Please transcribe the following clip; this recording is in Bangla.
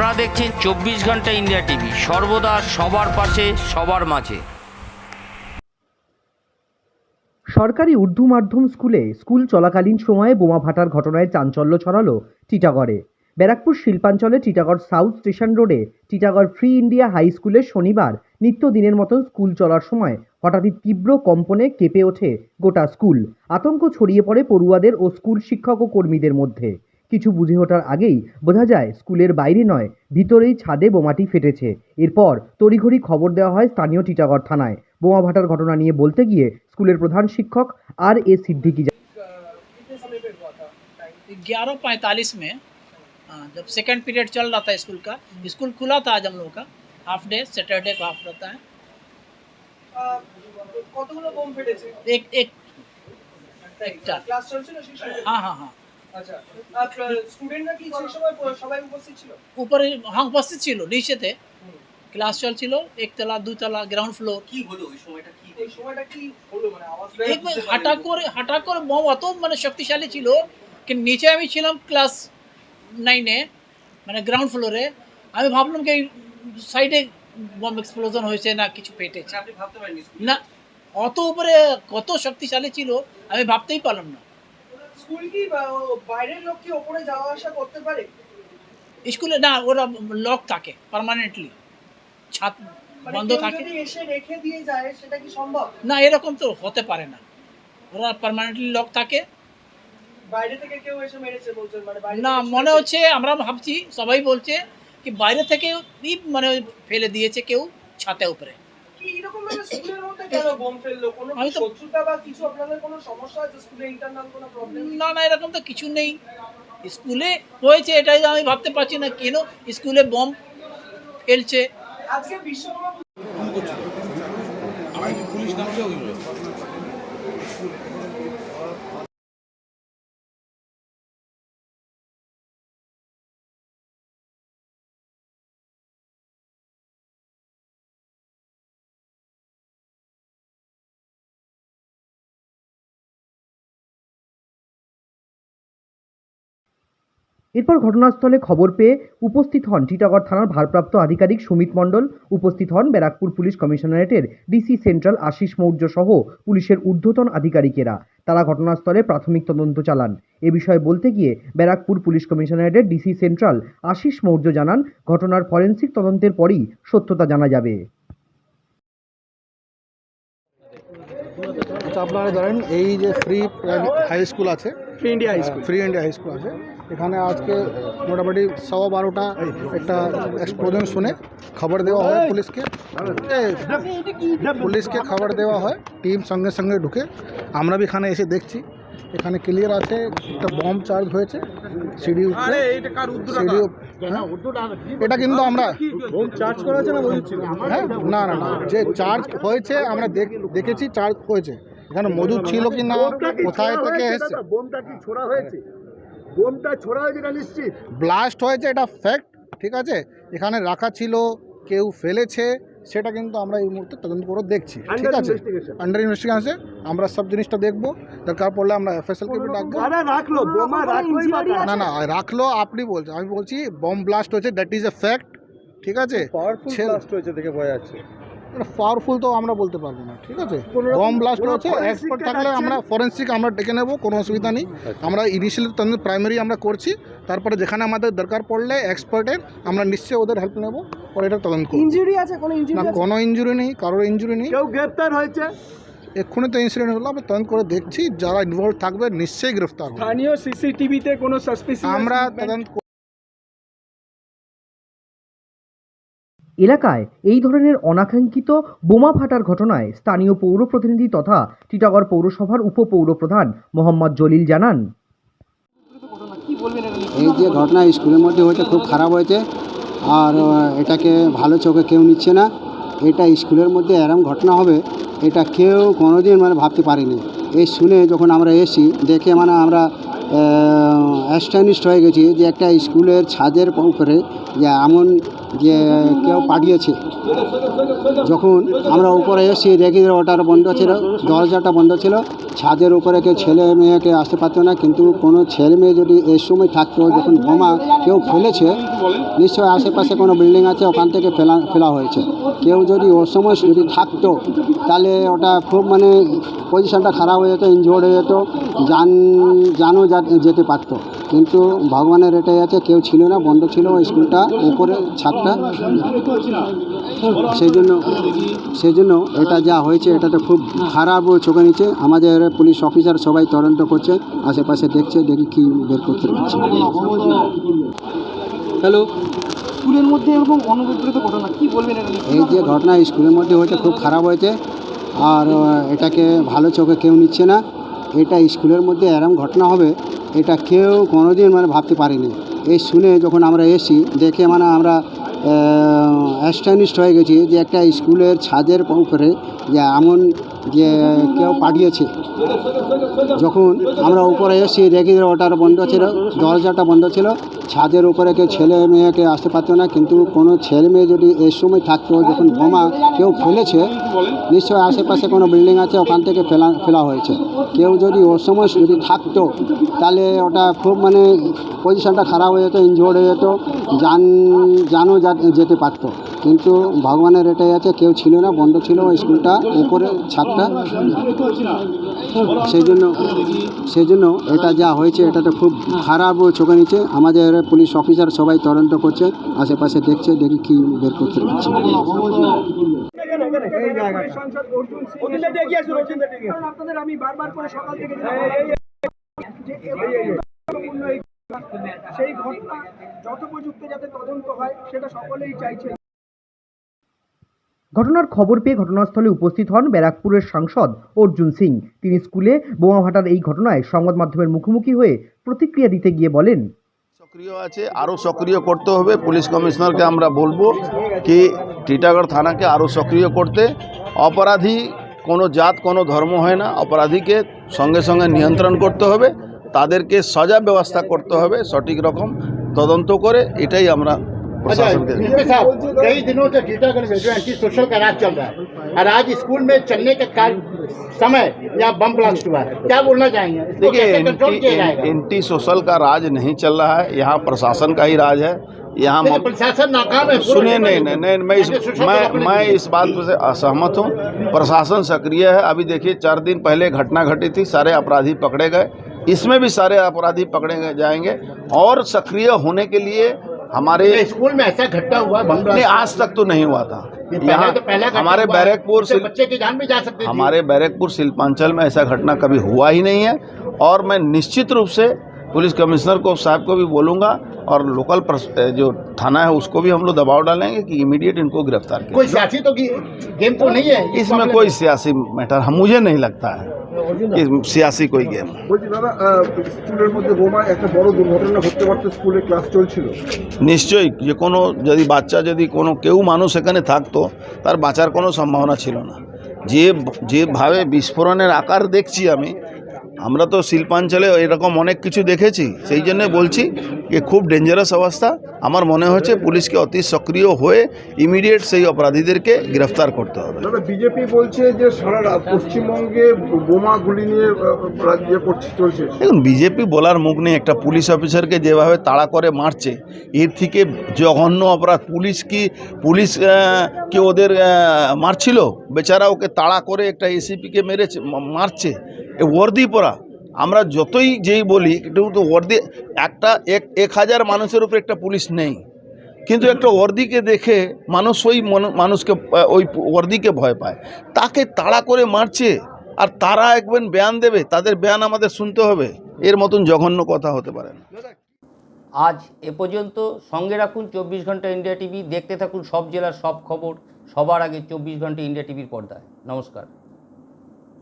আপনারা দেখছেন চব্বিশ ঘণ্টা ইন্ডিয়া টিভি। সর্বদা সবার পাশে, সবার মাঝে। সরকারি উর্দু মাধ্যম স্কুলে স্কুল চলাকালীন সময়ে বোমা ফাটার ঘটনায় চাঞ্চল্য ছড়ালো টিটাগড়ে। ব্যারাকপুর শিল্পাঞ্চলে টিটাগড় সাউথ স্টেশন রোডে টিটাগড় ফ্রি ইন্ডিয়া হাই স্কুলে শনিবার নিত্যদিনের মতন স্কুল চলার সময় হঠাৎই তীব্র কম্পনে কেঁপে ওঠে গোটা স্কুল। আতঙ্ক ছড়িয়ে পড়ে পড়ুয়াদের ও স্কুল শিক্ষক ও কর্মীদের মধ্যে। কিছু বুঝে ওঠার আগেই বোঝা যায় স্কুলের বাইরে নয় ভিতরেই ছাদে বোমাটি ফেটেছে এরপর তড়িঘড়ি খবর দেওয়া হয় স্থানীয় টিটাগড় থানায় বোমা ফাটার ঘটনা নিয়ে বলতে গিয়ে স্কুলের প্রধান শিক্ষক আর এ সিদ্দিকি ग्यारह पैंतालीस में हाँ, जब सेकंड पीरियड चल रहा था स्कूल का स्कूल खुला था आज हम लोग का हाफ डे सैटरडे को हाफ रहता है কতগুলো বোম ফেটেছে एक एक একটা ক্লাস চলছিল সেই সময় हाँ हाँ हाँ হ্যাঁ, মানে, শক্তিশালী ছিল নিচে আমি ছিলাম ক্লাস নাইনে মানে গ্রাউন্ড ফ্লোরে আমি ভাবলাম কি সাইডে বম এক্সপ্লোজন হয়েছে না কিছু পেটেছে না অত উপরে কত শক্তিশালী ছিল আমি ভাবতেই পারলাম না। স্কুল কি বাইরের লোক কি ওপরে যাওয়া আসা করতে পারে? স্কুলে না ওরা লক থাকে পার্মানেন্টলি ছাদ মানে বন্ধ থাকে। এসে রেখে দিয়ে যায় সেটা কি সম্ভব? না এরকম তো হতে পারে না। ওরা পার্মানেন্টলি লক থাকে। বাইরে থেকে কেউ এসে মেরেছে বলছেন মানে না মনে হচ্ছে আমরা ভাবছি সবাই বলছে কি বাইরে থেকে মানে ফেলে দিয়েছে কেউ ছাতে উপরে। কি এরকম ভাবে স্কুলের মধ্যে কেন বোম ফেলল? কোনো আমি তো- বা কিছু? আপনাদের কোনো সমস্যা আছে স্কুলে? ইন্টারনাল কোনো প্রবলেম না না এরকম তো কিছু নেই। স্কুলে হয়েছে এটাই আমি ভাবতে পারছি না কেন স্কুলে বম ফেলছে। আজকে এরপর ঘটনাস্থলে খবর পেয়ে উপস্থিত হন টিটাগড় থানার ভারপ্রাপ্ত আধিকারিক সুমিত মণ্ডল, উপস্থিত হন ব্যারাকপুর পুলিশ কমিশনারেটের ডিসি সেন্ট্রাল আশিস মৌর্য সহ পুলিশের ঊর্ধ্বতন আধিকারিকেরা। তারা ঘটনাস্থলে প্রাথমিক তদন্ত চালান। এ বিষয়ে বলতে গিয়ে ব্যারাকপুর পুলিশ কমিশনারেটের ডিসি সেন্ট্রাল আশিস মৌর্য জানান, ঘটনার ফরেন্সিক তদন্তের পরই সত্যতা জানা যাবে। আচ্ছা আপনারা জানেন, এই যে ফ্রি হাই স্কুল আছে free India high school free India high school আছে। এখানে আজকে মোটামুটি সওয়া বারোটা একটা এক্সপ্লোজন শুনে খবর দেওয়া হয় পুলিশকে। পুলিশকে খবর দেওয়া হয় টিম সঙ্গে সঙ্গে ঢুকে। আমরা বি এখানে এসে দেখছি। এখানে ক্লিয়ার আছে একটা বম চার্জ হয়েছে। সিঁড়ি উপরে সিঁড়ি হ্যাঁ? এটা কিন্তু আমরা চার্জ করেছে না হ্যাঁ? না না না। যে চার্জ হয়েছে আমরা দেখ- দেখেছি চার্জ হয়েছে। এখানে মজুদ ছিল কি না কোথায় থেকে এসেছে? বোমটা কি ছোড়া হয়েছে? বোমটা ছোড়া হয়েছে এটা নিশ্চিত? ব্লাস্ট হয়েছে এটা ফ্যাক্ট ঠিক আছে? এখানে রাখা ছিল কেউ ফেলেছে সেটা কিন্তু আমরা এই মুহূর্তে তদন্ত করে দেখছি ঠিক আছে? আন্ডার ইনভেস্টিগেশন আছে আমরা সব জিনিসটা দেখব দরকার পড়লে আমরা এফএসএলকে ডাকবো। রাখল না না রাখল আপনি বলছেন আমি বলছি বম ব্লাস্ট হয়েছে দ্যাট ইজ এ ফ্যাক্ট ঠিক আছে? পাওয়ারফুল ব্লাস্ট হয়েছে দেখে ভয় পাওয়ারফুল তো আমরা বলতে পারব না ঠিক আছে? কোনো বম ব্লাস্ট হয়েছে এক্সপার্ট থাকলে আমরা ফরেন্সিক আমরা ডেকে নেব কোনো অসুবিধা নেই। আমরা ইনিশিয়ালি তদন্ত প্রাইমারি আমরা করছি তারপরে যেখানে আমাদের দরকার পড়লে এক্সপার্টের আমরা নিশ্চয়ই ওদের হেল্প নেব পরে এটা তদন্ত করব। ইনজুরি আছে কোনো ইনজুরি না কোনো ইঞ্জুরি নেই কারোর ইঞ্জুরি নেই। কেউ গ্রেপ্তার হয়েছে? এক্ষুনি তো ইনসিডেন্ট হলো আমরা তদন্ত করে দেখছি যারা ইনভলভ থাকবে নিশ্চয়ই গ্রেফতার হবে। স্থানীয় সিসিটিভিতে কোনো সাসপিসিয়াস আমরা তদন্ত এলাকায় এই ধরনের অনাকাঙ্ক্ষিত বোমা ফাটার ঘটনায় স্থানীয় পৌর প্রতিনিধি তথা টিটাগড় পৌরসভার উপপৌর প্রধান মোহাম্মদ জলিল জানান। এই যে ঘটনা স্কুলের মধ্যে হয়েছে, খুব খারাপ হয়েছে, আর এটাকে ভালো চোখে কেউ নিচ্ছে না। এটা স্কুলের মধ্যে এরম ঘটনা হবে, এটা কেউ কোনোদিন মানে ভাবতে পারিনি। এই শুনে যখন আমরা এসি দেখে মানে আমরা অ্যাস্টানিস্ট হয়ে গেছি যে একটা স্কুলের ছাদের উপরে যে এমন যে কেউ পাঠিয়েছে। যখন আমরা উপরে এসেছি দেখি ওটার বন্ধ ছিল, দরজাটা বন্ধ ছিল, ছাদের উপরে কেউ ছেলে মেয়েকে আসতে পারতো না, কিন্তু কোনো ছেলে মেয়ে যদি এই সময় থাকতো, যখন বোমা কেউ ফেলেছে নিশ্চয়ই আশেপাশে কোনো বিল্ডিং আছে, ওখান থেকে ফেলা ফেলা হয়েছে। কেউ যদি ওর সময় যদি থাকতো, তাহলে ওটা খুব মানে পজিশনটা খারাপ হয়ে যেত ইনজোর্ড হয়ে যেত, যান জানও যেতে পারতো। কিন্তু ভগবানের এটাই আছে কেউ ছিল না বন্ধ ছিল ওই স্কুলটা উপরে ছাদটা। সেই জন্য সেই জন্য এটা যা হয়েছে এটা তো খুব খারাপ ও চোখে নিচ্ছে। আমাদের পুলিশ অফিসার সবাই তদন্ত করছে আশেপাশে দেখছে দেখি কী বের করতে পারছে। হ্যালো? স্কুলের মধ্যে এরকম অনুপদ্রুত ঘটনা কি বলবেন এই যে ঘটনা স্কুলের মধ্যে হয়েছে খুব খারাপ হয়েছে। আর এটাকে ভালো চোখে কেউ নিচ্ছে না। এটা স্কুলের মধ্যে এরম ঘটনা হবে, এটা কেউ কোনোদিন মানে ভাবতে পারিনি। এই শুনে যখন আমরা এসি দেখে মানে আমরা অ্যাস্টানিস্ট হয়ে গেছি যে একটা স্কুলের ছাদের উপরে যে এমন যে কেউ পাঠিয়েছে। যখন আমরা উপরে এসেছি, দেখি ওটার বন্ধ ছিল, দরজাটা বন্ধ ছিল। ছাদের উপরে কেউ ছেলে মেয়েকে আসতে পারতো না, কিন্তু কোনো ছেলে মেয়ে যদি এই সময় থাকতো, যখন বোমা কেউ ফেলেছে নিশ্চয়ই আশেপাশে কোনো বিল্ডিং আছে, ওখান থেকে ফেলা ফেলা হয়েছে। কেউ যদি ও সময় যদি থাকতো, তাহলে ওটা খুব মানে পজিশনটা খারাপ হয়ে যেত ইনজোর্ড হয়ে যেত, যান জানও যেতে পারতো। কিন্তু ভগবানের এটাই আছে, কেউ ছিল না, বন্ধ ছিল স্কুলটা উপরে ছাদটা সেই জন্য সেই জন্য এটা যা হয়েছে এটা তো খুব খারাপ চোখে নিচ্ছে। আমাদের পুলিশ অফিসার সবাই তদন্ত করছে, আশেপাশে দেখছে, দেখি কী বের করতে পারছে। সেই ঘটনা যথোপযুক্ত যাতে তদন্ত হয়, সেটা সকলেই চাইছে। ঘটনার খবর পেয়ে ঘটনাস্থলে উপস্থিত হন ব্যারাকপুরের সাংসদ অর্জুন সিং। তিনি স্কুলে বোমা ফাটার এই ঘটনায় সংবাদ মাধ্যমের মুখোমুখি হয়ে প্রতিক্রিয়া দিতে গিয়ে বলেন, সক্রিয় আছে, আরও সক্রিয় করতে হবে। পুলিশ কমিশনারকে আমরা বলব কি টিটাগড় থানাকে আরও সক্রিয় করতে। অপরাধী কোনো জাত, কোনো ধর্ম হয় না। অপরাধীকে সঙ্গে সঙ্গে নিয়ন্ত্রণ করতে হবে। তাদেরকে সজা ব্যবস্থা করতে হবে, সঠিক রকম তদন্ত করে। এটাই আমরা अच्छा, प्रशासन साहब कई दिनों से टीटागढ़ में जो एंटी सोशल का राज चल रहा है और आज स्कूल में चलने के कार्य समय या बम ब्लास्ट हुआ है। क्या बोलना चाहेंगे? देखिए एंटी सोशल का राज नहीं चल रहा है। यहाँ प्रशासन का ही राज है। यहाँ प्रशासन नाकाम है सुनिए नहीं नहीं नहीं मैं इस मैं मैं इस बात से असहमत हूँ। प्रशासन सक्रिय है। अभी देखिए चार दिन पहले घटना घटी थी। सारे अपराधी पकड़े गए। इसमें भी सारे अपराधी पकड़े जाएँगे। और सक्रिय होने के लिए हमारे स्कूल में ऐसा घटना हुआ नहीं आज तक तो नहीं हुआ था। यहाँ तो पहला हमारे बैरकपुर से बच्चे की जान भी जा सकती हमारे बैरकपुर शिल्पांचल में ऐसा घटना कभी हुआ ही नहीं है। और मैं निश्चित रूप से पुलिस कमिश्नर को साहब को भी बोलूँगा और लोकल प्रस- जो थाना है उसको भी हम लोग दबाव डालेंगे कि इमीडिएट इनको गिरफ्तार किया कोई सियासी तो की गेम तो नहीं है इस इसमें मामले कोई सियासी मैटर हम मुझे नहीं लगता है कि सियासी कोई गेम है বলছি দাদা আহ, স্কুলের মধ্যে বোমা একটা বড় দুর্ঘটনা ঘটতে পারতো স্কুলে ক্লাস চলছিল নিশ্চয়ই যে কোনো যদি বাচ্চা যদি কোনো কেউ মানুষ এখানে থাকতো তার বাঁচার কোনো সম্ভাবনা ছিল না যে যেভাবে বিস্ফোরণের আকার দেখছি আমি আমরা তো শিল্পাঞ্চলে এরকম অনেক কিছু দেখেছি সেই জন্য বলছি যে খুব ডেঞ্জারাস অবস্থা। আমার মনে হচ্ছে পুলিশকে অতি সক্রিয় হয়ে ইমিডিয়েট সেই অপরাধীদেরকে গ্রেফতার করতে হবে। বিজেপি বলছে যে সারা পশ্চিমবঙ্গে বোমা গুলি নিয়ে রাজ্যে করছে চলছে। দেখুন বিজেপি বলার মুখ নেই একটা পুলিশ অফিসারকে যেভাবে তাড়া করে মারছে এর থেকে জঘন্য অপরাধ পুলিশ কি পুলিশ কি ওদের মারছিল? বেচারা ওকে তাড়া করে একটা এসিপিকে মেরেছে মারছে। এ ওয়ার্দি পরা। আমরা যতই যেই বলি, কিন্তু ওয়ার্দি, একটা এক এক হাজার মানুষের উপরে একটা পুলিশ নেই। কিন্তু একটা ওয়ার্দিকে দেখে মানুষ ওই মন- মানুষকে ওই ওয়ার্দিকে ভয় পায়। তাকে তাড়া করে মারছে, আর তারা একবার বয়ান দেবে, তাদের বয়ান আমাদের শুনতে হবে। এর মতন জঘন্য কথা হতে পারে না। আজ এ পর্যন্ত সঙ্গে রাখুন চব্বিশ ঘণ্টা ইন্ডিয়া টিভি, দেখতে থাকুন সব জেলার সব খবর, সবার আগে চব্বিশ ঘণ্টা ইন্ডিয়া টিভির পর্দায়। নমস্কার।